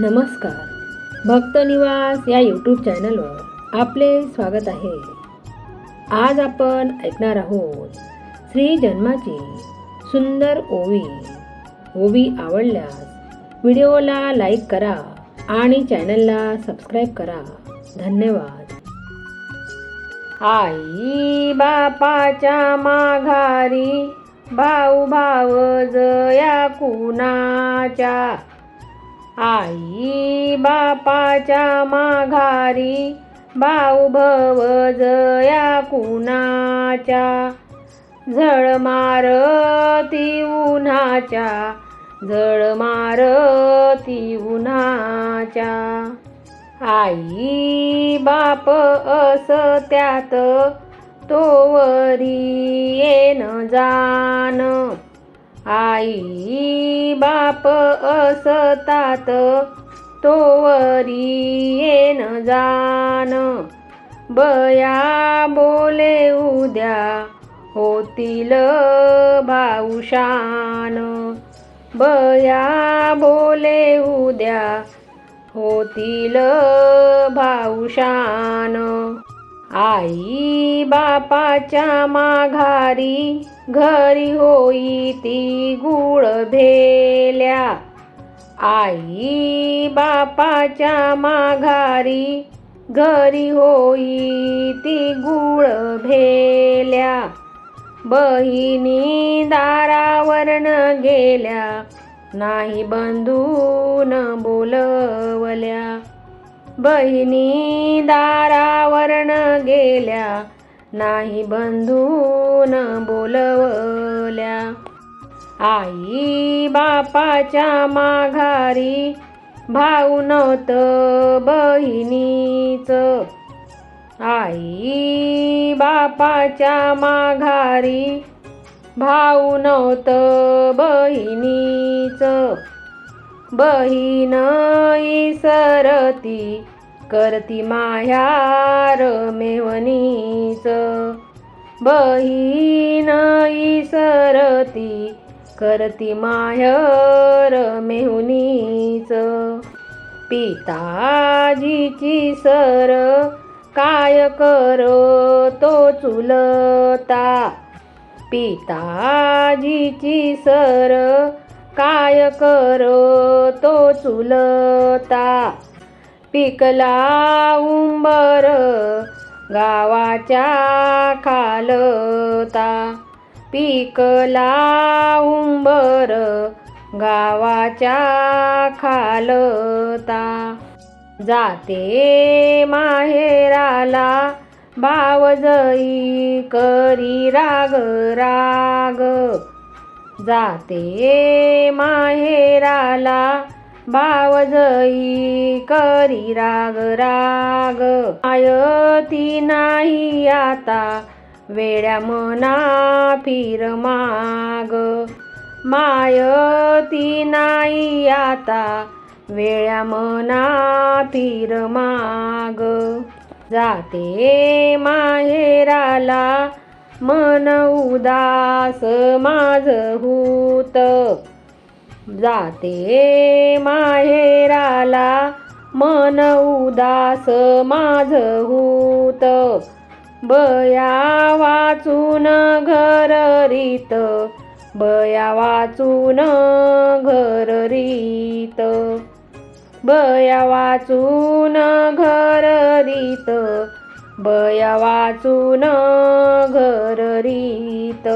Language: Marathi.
नमस्कार. भक्त निवास या यूट्यूब चॅनलवर आपले स्वागत आहे. आज आपण ऐकणार आहोत श्री जन्माची सुंदर ओवी. ओवी आवडल्यास व्हिडिओला लाईक करा आणि चॅनलला सबस्क्राईब करा. धन्यवाद. आई बापाच्या माघारी भाऊ भाव जया कुणाच्या? आई बापाच्या माघारी भाऊ भव जया कुणाच्या? झळ मारती उन्हाच्या झळ मारती उन्हाच्या. आई बाप अस त्यात तोवरी येन जान आई बाप असतात तोवरी येन जान बया बोले उद्या होतील भाऊशान. बया बोले उद्या होतील भाऊशान. आई बापाच्या माघारी घरी होई ती गुळ भेल्या. आई बापाच्या माघारी घरी होई ती गुळ भेल्या. बहिणी दारावरन गेल्या नाही बंधून बोलवल्या. बहिणी दारा गेल्या नाही बंधून बोलवल्या. आई बापाच्या माघारी भाऊ नव्हत बहिणीच. आई बापाच्या माघारी भाऊ नव्हतं बहिणीच. बहीण सरती करती माया मेवणीच बहीण इसरती करती माह्यार मेहुनीच पिताजीची सर काय करो तो चुलता. पिताजीची सर काय करो तो चुलता. पिकला उंबर गावाच्या खालता. पिकला उंबर गावाच्या खालता. जाते माहेराला भावजई करी राग राग. जाते माहेराला भावजई करी राग राग. आयती नाही आता वेड्या मना फिर माग. मायती नाही आता वेळ्या मना फिर माग. जाते माहेराला मन उदास माझ होतं. जाते माहेराला मन उदास माझ होत. बया वाचून घर रीत बया वाचून घर रीत. बया वाचून घर रीत बया वाचून घर रीत.